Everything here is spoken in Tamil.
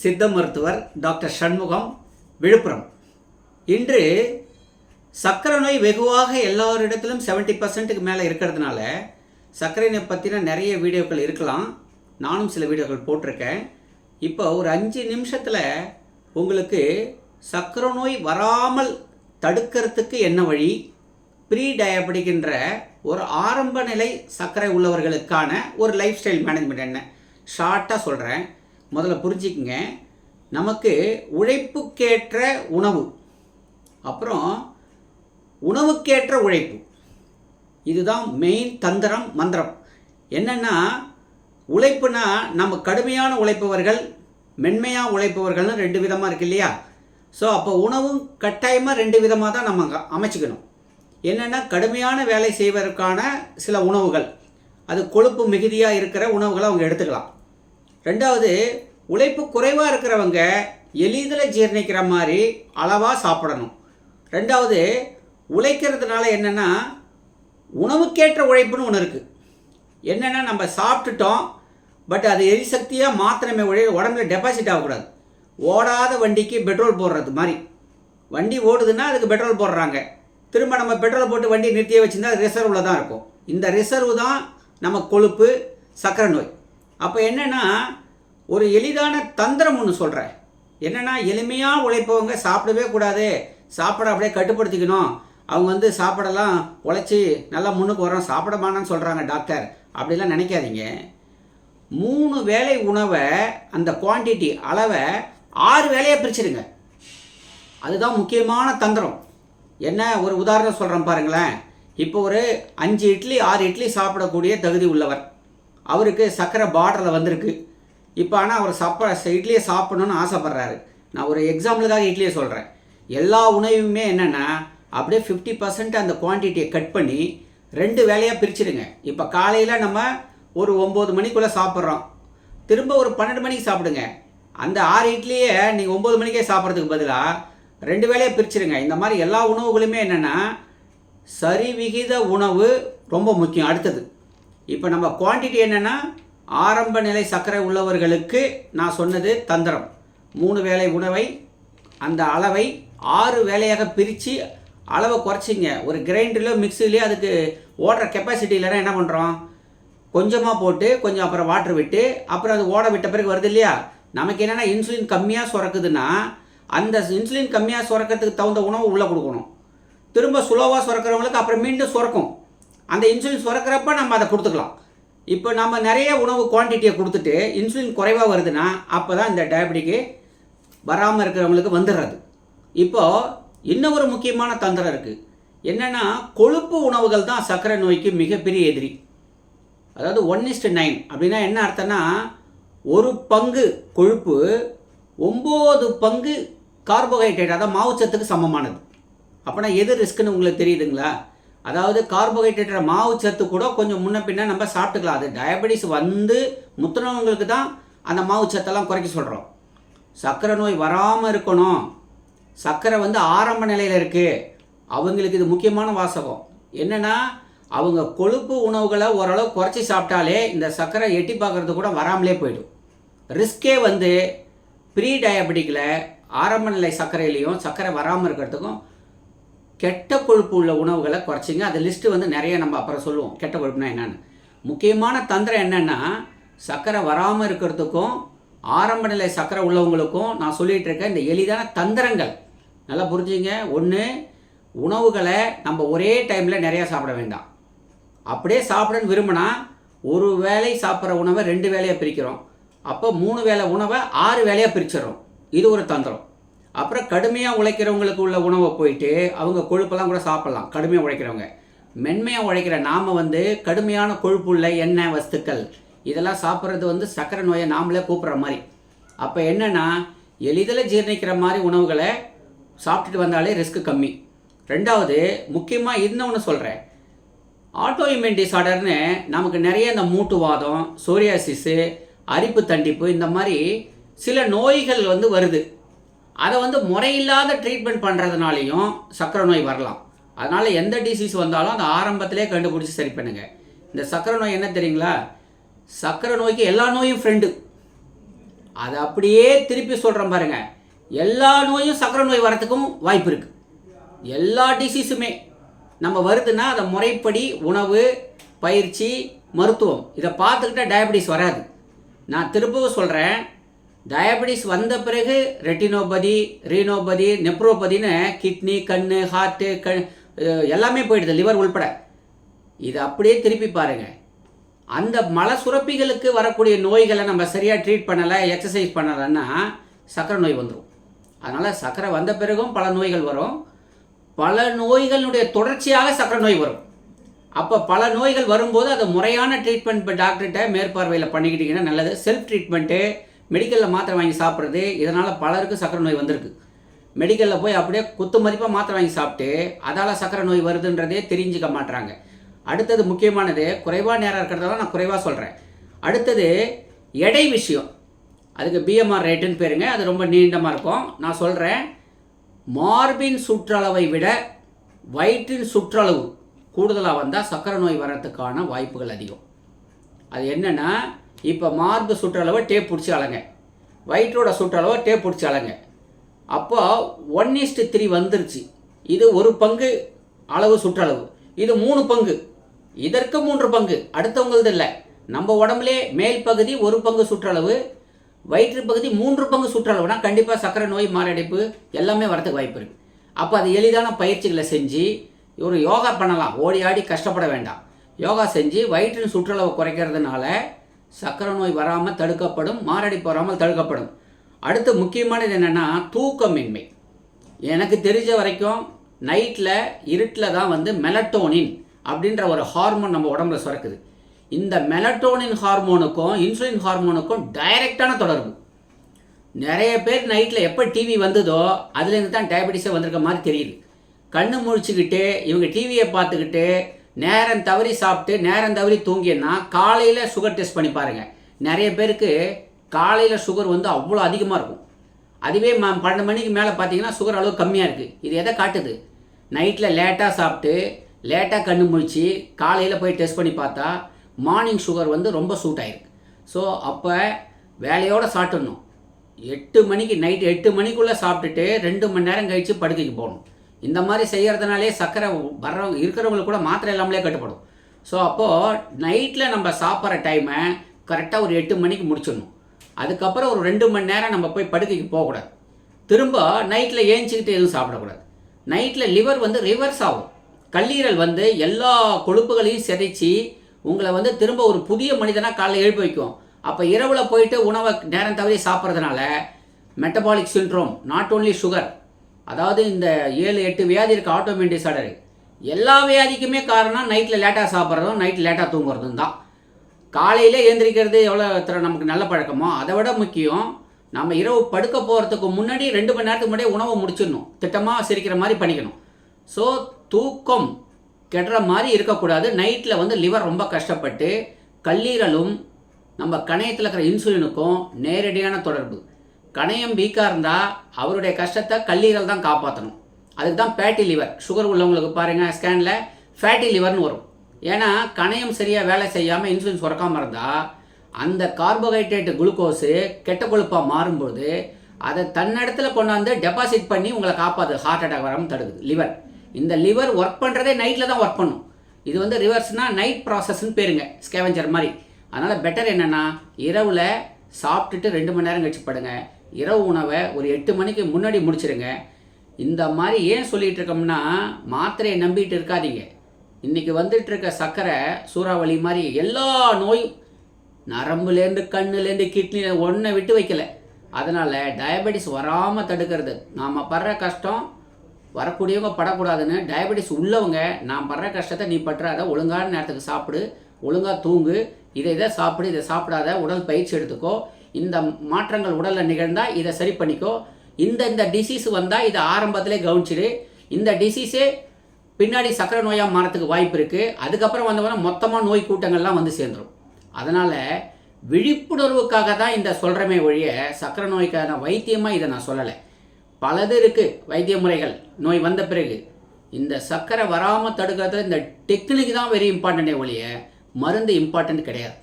சித்த மருத்துவர் டாக்டர் சண்முகம் விழுப்புரம். இன்று சர்க்கரை நோய் வெகுவாக எல்லாரிடத்திலும் 70% பர்சன்ட்டுக்கு மேலே இருக்கிறதுனால சர்க்கரை பற்றின நிறைய வீடியோக்கள் இருக்கலாம். நானும் சில வீடியோக்கள் போட்டிருக்கேன். இப்போ ஒரு அஞ்சு நிமிஷத்தில் உங்களுக்கு சர்க்கரை நோய் வராமல் தடுக்கிறதுக்கு என்ன வழி? ப்ரீ டயபடிக்கின்ற ஒரு ஆரம்ப நிலை சர்க்கரை உள்ளவர்களுக்கான ஒரு லைஃப் ஸ்டைல் மேனேஜ்மெண்ட் என்ன ஷார்ட்டாக சொல்கிறேன் முதல்ல புரிஞ்சுக்குங்க. நமக்கு உழைப்புக்கேற்ற உணவு. அப்புறம் உணவுக்கேற்ற உழைப்பு. இதுதான் மெயின் தந்திரம் மந்திரம். என்னென்னா உழைப்புனா நம்ம கடுமையான உழைப்பவர்கள் மென்மையாக உழைப்பவர்கள்னு ரெண்டு விதமாக இருக்கு இல்லையா? ஸோ அப்போ உணவும் கட்டாயமாக ரெண்டு விதமாக தான் நம்ம அமைச்சிக்கணும். என்னென்னா கடுமையான வேலை செய்வதற்கான சில உணவுகள். அது கொழுப்பு மிகுதியாக இருக்கிற உணவுகளை அவங்க எடுத்துக்கலாம். ரெண்டாவது உழைப்பு குறைவாக இருக்கிறவங்க எளிதில் ஜீரணிக்கிற மாதிரி அளவாக சாப்பிடணும். ரெண்டாவது உழைக்கிறதுனால என்னென்னா உணவுக்கேற்ற உழைப்புன்னு ஒன்று இருக்குது என்னென்னா நம்ம சாப்பிட்டுட்டோம் பட் அது எரிசக்தியாக மாத்திரமே ஒழி உடம்புல டெபாசிட் ஆகக்கூடாது. ஓடாத வண்டிக்கு பெட்ரோல் போடுறது மாதிரி. வண்டி ஓடுதுன்னா அதுக்கு பெட்ரோல் போடுறாங்க. திரும்ப நம்ம பெட்ரோல் போட்டு வண்டி நிறுத்தியே வச்சுருந்தா அது ரிசர்வில் தான் இருக்கும். இந்த ரிசர்வ் தான் நம்ம கொழுப்பு சர்க்கரை நோய். அப்போ என்னென்னா ஒரு எளிதான தந்திரம் ஒன்று சொல்கிறேன் என்னென்னா எளிமையாக உழைப்பவங்க சாப்பிடவே கூடாது. சாப்பிட அப்படியே கட்டுப்படுத்திக்கணும். அவங்க வந்து சாப்பிடலாம் உழைச்சி நல்லா முன்னுக்கு வரோம் சாப்பிட மாட்டான்னு சொல்கிறாங்க டாக்டர். அப்படிலாம் நினைக்காதீங்க. மூணு வேலை உணவை அந்த குவான்டிட்டி அளவை ஆறு வேலையாக பிரிச்சிடுங்க. அதுதான் முக்கியமான தந்திரம். என்ன ஒரு உதாரணம் சொல்கிறேன் பாருங்களேன். இப்போ ஒரு அஞ்சு இட்லி ஆறு இட்லி சாப்பிடக்கூடிய தகுதி உள்ளவர். அவருக்கு சர்க்கரை பார்டரில் வந்திருக்கு. இப்போ ஆனால் அவர் சப்ப இட்லியை சாப்பிடணுன்னு ஆசைப்பட்றாரு. நான் ஒரு எக்ஸாம்பிளுக்காக இட்லியை சொல்கிறேன் எல்லா உணவுமே என்னென்னா அப்படியே ஃபிஃப்டி பர்சன்ட் அந்த குவான்டிட்டியை கட் பண்ணி ரெண்டு வேலையாக பிரிச்சிடுங்க இப்போ காலையில் நம்ம ஒரு ஒம்பது மணிக்குள்ளே சாப்பிட்றோம். திரும்ப ஒரு பன்னெண்டு மணிக்கு சாப்பிடுங்க. அந்த ஆறு இட்லியை நீங்கள் ஒம்பது மணிக்கே சாப்பிட்றதுக்கு பதிலாக ரெண்டு வேலையை பிரிச்சிருங்க. இந்த மாதிரி எல்லா உணவுகளுமே என்னென்னா சரிவிகித உணவு ரொம்ப முக்கியம். அடுத்தது இப்போ நம்ம குவான்டிட்டி என்னென்னா ஆரம்ப நிலை சர்க்கரை உள்ளவர்களுக்கு நான் சொன்னது தந்திரம். மூணு வேலை உணவை அந்த அளவை ஆறு வேலையாக பிரித்து அளவை குறைச்சிங்க. ஒரு கிரைண்டர்லையோ மிக்சிலையோ அதுக்கு ஓடுற கெப்பாசிட்டி இல்லைன்னா என்ன பண்ணுறோம் கொஞ்சமாக போட்டு கொஞ்சம் அப்புறம் வாட்டர் விட்டு அப்புறம் அது ஓட விட்ட பிறகு வருது இல்லையா? நமக்கு என்னென்னா இன்சுலின் கம்மியாக சுரக்குதுன்னா அந்த இன்சுலின் கம்மியாக சுரக்கிறதுக்கு தகுந்த உணவு உள்ளே கொடுக்கணும். திரும்ப சுலோவாக சுரக்கிறவங்களுக்கு அப்புறம் மீண்டும் சுரக்கும். அந்த இன்சுலின் சுரக்கிறப்ப நம்ம அதை கொடுத்துக்கலாம். இப்போ நம்ம நிறைய உணவு குவான்டிட்டியை கொடுத்துட்டு இன்சுலின் குறைவாக வருதுன்னா அப்போ தான் இந்த டயபெட்டிக்கு வராமல் இருக்கிறவங்களுக்கு வந்துடுறது. இப்போது இன்னும் ஒரு முக்கியமான தந்திரம் இருக்குது என்னென்னா கொழுப்பு உணவுகள் தான் சர்க்கரை நோய்க்கு மிகப்பெரிய எதிரி. அதாவது ஒன் இஸ்டு நைன் அப்படின்னா என்ன அர்த்தம்னா ஒரு பங்கு கொழுப்பு ஒம்பது பங்கு கார்போஹைட்ரேட் அதாவது மாவுச்சத்துக்கு சமமானது. அப்போனா எது ரிஸ்க்குன்னு உங்களுக்கு தெரியுதுங்களா? அதாவது கார்போஹைட்ரேட் மாவு சத்து கூட கொஞ்சம் முன்ன பின்ன நம்ம சாப்பிட்டுக்கலாம். அது டயபெட்டிஸ் வந்து முத்துனவங்களுக்கு தான் அந்த மாவு சத்தெல்லாம் குறைக்க சொல்கிறோம் சர்க்கரை நோய் வராமல் இருக்கணும். சர்க்கரை வந்து ஆரம்ப நிலையில் இருக்குது அவங்களுக்கு இது முக்கியமான வாசகம். என்னென்னா அவங்க கொழுப்பு உணவுகளை ஓரளவு குறைச்சி சாப்பிட்டாலே இந்த சர்க்கரை எட்டி பார்க்குறது கூட வராமலே போயிடும். ரிஸ்கே வந்து ப்ரீ டயபெட்டிக்கில் ஆரம்ப நிலை சர்க்கரையிலையும் சர்க்கரை வராமல் இருக்கிறதுக்கும் கெட்ட கொழுப்பு உள்ள உணவுகளை குறைச்சிங்க. அது லிஸ்ட்டு வந்து நிறைய நம்ம அப்புறம் சொல்லுவோம். கெட்ட கொழுப்புனா என்னென்னு. முக்கியமான தந்திரம் என்னென்னா சர்க்கரை வராமல் இருக்கிறதுக்கும் ஆரம்ப நிலை சர்க்கரை உள்ளவங்களுக்கும் நான் சொல்லிகிட்டு இருக்கேன் இந்த எளிதான தந்திரங்கள். நல்லா புரிஞ்சுங்க. ஒன்று உணவுகளை நம்ம ஒரே டைமில் நிறையா சாப்பிட வேண்டாம். அப்படியே சாப்பிடன்னு விரும்பினா ஒரு வேளை சாப்பிட்ற உணவை ரெண்டு வேலையாக பிரிக்கிறோம். அப்போ மூணு வேளை உணவை ஆறு வேலையாக பிரிச்சிடறோம். இது ஒரு தந்திரம். அப்புறம் கடுமையாக உழைக்கிறவங்களுக்கு உள்ள உணவை போயிட்டு அவங்க கொழுப்பெல்லாம் கூட சாப்பிட்லாம். கடுமையாக உழைக்கிறவங்க. மென்மையாக உழைக்கிற நாம் வந்து கடுமையான கொழுப்புள்ள எண்ணெய் வஸ்துக்கள் இதெல்லாம் சாப்பிட்றது வந்து சர்க்கரை நோயை நாமளே கூப்பிட்ற மாதிரி. அப்போ என்னென்னா எளிதில் ஜீரணிக்கிற மாதிரி உணவுகளை சாப்பிட்டுட்டு வந்தாலே ரிஸ்க் கம்மி. ரெண்டாவது முக்கியமாக இன்னொன்று சொல்கிறேன் ஆட்டோ இம்யூன் டிசார்டர்னு நமக்கு நிறைய இந்த மூட்டுவாதம் சோரியாசிஸு அரிப்பு தண்டிப்பு இந்த மாதிரி சில நோய்கள் வந்து வருது. அதை வந்து முறையில்லாத ட்ரீட்மெண்ட் பண்ணுறதுனாலையும் சர்க்கரை நோய் வரலாம். அதனால் எந்த டிசீஸ் வந்தாலும் அந்த ஆரம்பத்திலே கண்டுபிடிச்சி சரி பண்ணுங்க. இந்த சர்க்கரை நோய் என்ன தெரியுங்களா? சர்க்கரை நோய்க்கு எல்லா நோயும் ஃப்ரெண்டு அதை அப்படியே திருப்பி சொல்கிறேன் பாருங்கள் எல்லா நோயும் சக்கரை நோய் வரத்துக்கும் வாய்ப்பு இருக்குது எல்லா டிசீஸுமே நம்ம வருதுன்னா அதை முறைப்படி உணவு பயிற்சி மருத்துவம் இதை பார்த்துக்கிட்டா டயபெட்டிஸ் வராது. நான் திரும்பவும் சொல்கிறேன் டயபெட்டிஸ் வந்த பிறகு ரெட்டினோபதி ரீனோபதி நெப்ரோபதின்னு கிட்னி கண் ஹார்ட்டு கண் எல்லாமே போயிடுது லிவர் உள்பட. இது அப்படியே திருப்பி பாருங்கள் அந்த மல சுரப்பிகளுக்கு வரக்கூடிய நோய்களை நம்ம சரியாக ட்ரீட் பண்ணலை எக்ஸசைஸ் பண்ணலைன்னா சக்கரை நோய் வந்துடும் அதனால் சக்கரை வந்த பிறகும் பல நோய்கள் வரும். பல நோய்களுடைய தொடர்ச்சியாக சக்கரை நோய் வரும். அப்போ பல நோய்கள் வரும்போது அதை முறையான ட்ரீட்மெண்ட் இப்போ டாக்டர்கிட்ட மேற்பார்வையில் பண்ணிக்கிட்டிங்கன்னா நல்லது. செல்ஃப் ட்ரீட்மெண்ட்டு மெடிக்கலில் மாத்திரை வாங்கி சாப்பிட்றது இதனால் பலருக்கு சக்கரை நோய் வந்திருக்கு. மெடிக்கலில் போய் அப்படியே குத்து மதிப்பாக மாத்திரை வாங்கி சாப்பிட்டு அதால் சக்கரை நோய் வருதுன்றதே தெரிஞ்சுக்க மாட்றாங்க. அடுத்தது முக்கியமானது குறைவாக நேரம் இருக்கிறதால நான் குறைவாக சொல்கிறேன் அடுத்தது எடை விஷயம். அதுக்கு பிஎம்ஆர் ரேட்டுன்னு பேருங்க அது ரொம்ப நீண்டமாக இருக்கும். நான் சொல்கிறேன் மார்பின் சுற்றளவை விட வயிற்றின் சுற்றளவு கூடுதலாக வந்தால் சக்கரை நோய் வர்றதுக்கான வாய்ப்புகள் அதிகம். அது என்னென்னா இப்போ மார்பு சுற்றளவை டேப் பிடிச்சி அலங்க. வயிற்றோட சுற்றளவை டேப் பிடிச்சி அலங்க. அப்போ ஒன் இஸ்டு த்ரீ வந்துருச்சு. இது ஒரு பங்கு அளவு சுற்றளவு. இது மூணு பங்கு. இதற்கு மூன்று பங்கு. அடுத்தவங்களது இல்லை. நம்ம உடம்புலே மேல் பகுதி ஒரு பங்கு சுற்றளவு வயிற்று பகுதி மூன்று பங்கு சுற்றளவுனா கண்டிப்பாக சக்கரை நோய் மாரடைப்பு எல்லாமே வரதுக்கு வாய்ப்பு இருக்குது அப்போ அது எளிதான பயிற்சிகளை செஞ்சு ஒரு யோகா பண்ணலாம். ஓடி ஆடி கஷ்டப்பட வேண்டாம். யோகா செஞ்சு வயிற்றின் சுற்றளவை குறைக்கிறதுனால சக்கரை நோய் வராமல் தடுக்கப்படும் மாரடைப்பு வராமல் தடுக்கப்படும். அடுத்து முக்கியமானது என்னென்னா தூக்கமின்மை. எனக்கு தெரிஞ்ச வரைக்கும் நைட்டில் இருட்டில் தான் வந்து மெலட்டோனின் அப்படின்ற ஒரு ஹார்மோன் நம்ம உடம்புல சுரக்குது. இந்த மெலட்டோனின் ஹார்மோனுக்கும் இன்சுலின் ஹார்மோனுக்கும் டைரெக்டான தொடர்பு. நிறைய பேர் நைட்டில் எப்போ டிவி வந்ததோ அதுலேருந்து தான் டயபெட்டிஸே வந்திருக்க மாதிரி தெரியுது. கண்ணு முழிச்சுக்கிட்டு இவங்க டிவியை பார்த்துக்கிட்டு நேரம் தவறி சாப்பிட்டு நேரம் தவறி தூங்கினா காலையில் சுகர் டெஸ்ட் பண்ணி பாருங்கள் நிறைய பேருக்கு காலையில் சுகர் வந்து அவ்வளோ அதிகமாக இருக்கும். அதுவே ம பன்னெண்டு மணிக்கு மேலே பார்த்தீங்கன்னா சுகர் அளவு கம்மியாக இருக்குது இது எதை காட்டுது? நைட்டில் லேட்டாக சாப்பிட்டு லேட்டாக கண்ணு முழிச்சு காலையில் போய் டெஸ்ட் பண்ணி பார்த்தா மார்னிங் சுகர் வந்து ரொம்ப சூட் ஆகிருக்கு ஸோ அப்போ வேலையோடு சாப்பிட்ணும் எட்டு மணிக்கு நைட்டு எட்டு மணிக்குள்ளே சாப்பிட்டுட்டு ரெண்டு மணி நேரம் கழித்து படுக்கைக்கு போகணும். இந்த மாதிரி செய்கிறதுனாலே சர்க்கரை வர்றவங்க இருக்கிறவங்களுக்கு கூட மாத்திரை இல்லாமலே கட்டுப்படும். ஸோ அப்போது நைட்டில் நம்ம சாப்பிட்ற டைமை கரெக்டாக ஒரு எட்டு மணிக்கு முடிச்சிடணும். அதுக்கப்புறம் ஒரு ரெண்டு மணி நேரம் நம்ம போய் படுக்கைக்கு போகக்கூடாது. திரும்ப நைட்டில் ஏஞ்சிக்கிட்டு எதுவும் சாப்பிடக்கூடாது. நைட்டில் லிவர் வந்து ரிவர்ஸ் ஆகும். கல்லீரல் வந்து எல்லா கொழுப்புகளையும் சிதைச்சி உங்களை வந்து திரும்ப ஒரு புதிய மனிதனாக காலைல எழுப்பி வைக்கும். அப்போ இரவில் போயிட்டு உணவை நேரம் தவறி சாப்பிட்றதுனால metabolic syndrome not only sugar அதாவது இந்த ஏழு எட்டு வியாதி இருக்குது ஆட்டோமின் டிசார்டரு எல்லா வியாதிக்குமே காரணம் நைட்டில் லேட்டாக சாப்பிட்றதும் நைட்டில் லேட்டாக தூங்குறதும் தான். காலையில் ஏந்திரிக்கிறது எவ்வளோ எத்தனை நமக்கு நல்ல பழக்கமோ அதை விட முக்கியம் நம்ம இரவு படுக்க போகிறதுக்கு முன்னாடி ரெண்டு மணி நேரத்துக்கு முன்னாடி உணவை முடிச்சிடணும். திட்டமாக சிரிக்கிற மாதிரி பண்ணிக்கணும். ஸோ தூக்கம் கெடுற மாதிரி இருக்கக்கூடாது. நைட்டில் வந்து லிவர் ரொம்ப கஷ்டப்பட்டு கல்லீரலும் நம்ம கணையத்தில் இருக்கிற இன்சுலினுக்கும் நேரடியான தொடர்பு. கணையம் வீக்காக இருந்தால் அவருடைய கஷ்டத்தை கல்லீரல் தான் காப்பாற்றணும் அதுக்கு தான் ஃபேட்டி லிவர் சுகர் உள்ளவங்களுக்கு பாருங்கள் ஸ்கேனில் ஃபேட்டி லிவர்னு வரும். ஏன்னா கணையம் சரியாக வேலை செய்யாமல் இன்சுலின் சுரக்காமல் இருந்தால் அந்த கார்போஹைட்ரேட் குளுக்கோஸு கெட்ட கொழுப்பாக மாறும்போது அதை தன்னிடத்தில் கொண்டாந்து டெபாசிட் பண்ணி உங்களை காப்பாது ஹார்ட் அட்டாக் வராமல் தடுக்குது. லிவர் இந்த லிவர் ஒர்க் பண்ணுறதே நைட்டில் தான் ஒர்க் பண்ணும். இது வந்து ரிவர்ஸ்னால் நைட் ப்ராசஸ்ன்னு பேருங்க ஸ்கேவஞ்சர் மாதிரி. அதனால் பெட்டர் என்னென்னா இரவில் சாப்பிட்டுட்டு ரெண்டு மணி நேரம் கழிச்சு படுங்க. இரவு உணவை ஒரு எட்டு மணிக்கு முன்னாடி முடிச்சிருங்க. இந்த மாதிரி ஏன் சொல்லிகிட்டு இருக்கோம்னா மாத்திரையை நம்பிட்டு இருக்காதீங்க. இன்றைக்கி வந்துட்டு இருக்க சர்க்கரை சூறாவளி மாதிரி எல்லா நோயும் நரம்புலேருந்து கண்ணுலேருந்து கிட்னியில் ஒன்றை விட்டு வைக்கல. அதனால் டயபெட்டிஸ் வராமல் தடுக்கிறது. நாம் படுற கஷ்டம் வரக்கூடியவங்க படக்கூடாதுன்னு டயபெட்டிஸ் உள்ளவங்க நான் படுற கஷ்டத்தை நீ பற்றாத ஒழுங்கான நேரத்துக்கு சாப்பிடு ஒழுங்காக தூங்கு இதை இதை சாப்பிடு இதை சாப்பிடாத உடல் பயிற்சி எடுத்துக்கோ. இந்த மாற்றங்கள் உடலில் நிகழ்ந்தால் இதை சரி பண்ணிக்கோ. இந்த இந்த டிசீஸ் வந்தால் இதை ஆரம்பத்திலே கவனிச்சிடு. இந்த டிசீஸே பின்னாடி சக்கரை நோயாக மாறத்துக்கு வாய்ப்பு இருக்குது அதுக்கப்புறம் வந்தவொடனே மொத்தமாக நோய் கூட்டங்கள்லாம் வந்து சேர்ந்துடும் அதனால் விழிப்புணர்வுக்காக தான் இந்த சொல்கிறமே ஒழிய சக்கரை நோய்க்கான வைத்தியமாக இதை நான் சொல்லலை. பலது இருக்குது வைத்திய முறைகள். நோய் வந்த பிறகு இந்த சக்கரை வராமல் தடுக்கிறது இந்த டெக்னிக் தான் வெரி இம்பார்ட்டண்டே ஒழிய மருந்து இம்பார்ட்டன்ட் கிடையாது.